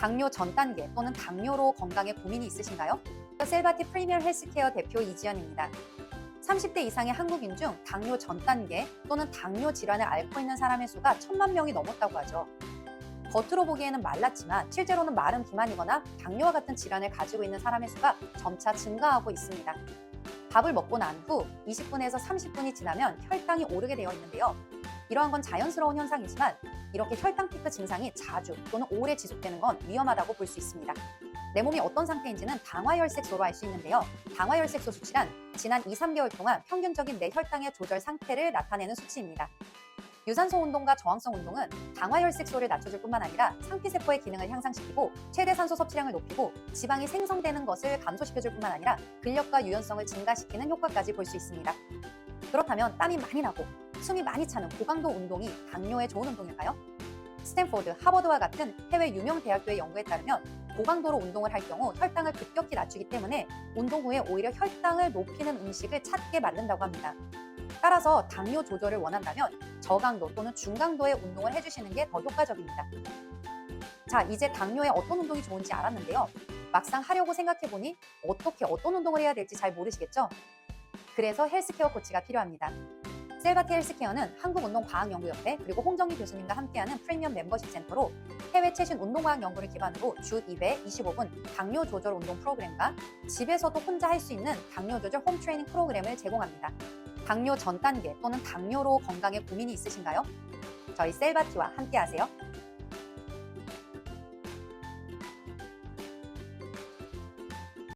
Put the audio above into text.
당뇨 전 단계 또는 당뇨로 건강에 고민이 있으신가요? 셀바티 프리미엄 헬스케어 대표 이지연입니다. 30대 이상의 한국인 중 당뇨 전 단계 또는 당뇨 질환을 앓고 있는 사람의 수가 천만 명이 넘었다고 하죠. 겉으로 보기에는 말랐지만 실제로는 마른 비만이거나 당뇨와 같은 질환을 가지고 있는 사람의 수가 점차 증가하고 있습니다. 밥을 먹고 난 후 20분에서 30분이 지나면 혈당이 오르게 되어 있는데요. 이러한 건 자연스러운 현상이지만 이렇게 혈당 피크 증상이 자주 또는 오래 지속되는 건 위험하다고 볼 수 있습니다. 내 몸이 어떤 상태인지는 당화혈색소로 알 수 있는데요. 당화혈색소 수치란 지난 2, 3개월 동안 평균적인 내 혈당의 조절 상태를 나타내는 수치입니다. 유산소 운동과 저항성 운동은 당화혈색소를 낮춰줄 뿐만 아니라 상피세포의 기능을 향상시키고 최대 산소 섭취량을 높이고 지방이 생성되는 것을 감소시켜줄 뿐만 아니라 근력과 유연성을 증가시키는 효과까지 볼 수 있습니다. 그렇다면 땀이 많이 나고 숨이 많이 차는 고강도 운동이 당뇨에 좋은 운동일까요? 스탠포드, 하버드와 같은 해외 유명 대학교의 연구에 따르면 고강도로 운동을 할 경우 혈당을 급격히 낮추기 때문에 운동 후에 오히려 혈당을 높이는 음식을 찾게 만든다고 합니다. 따라서 당뇨 조절을 원한다면 저강도 또는 중강도의 운동을 해주시는 게 더 효과적입니다. 자, 이제 당뇨에 어떤 운동이 좋은지 알았는데요. 막상 하려고 생각해보니 어떻게 어떤 운동을 해야 될지 잘 모르시겠죠? 그래서 헬스케어 코치가 필요합니다. 셀바티 헬스케어는 한국운동과학연구협회 그리고 홍정희 교수님과 함께하는 프리미엄 멤버십 센터로 해외 최신 운동과학 연구를 기반으로 주 2회 25분 당뇨 조절 운동 프로그램과 집에서도 혼자 할 수 있는 당뇨 조절 홈 트레이닝 프로그램을 제공합니다. 당뇨 전 단계 또는 당뇨로 건강에 고민이 있으신가요? 저희 셀바티와 함께하세요.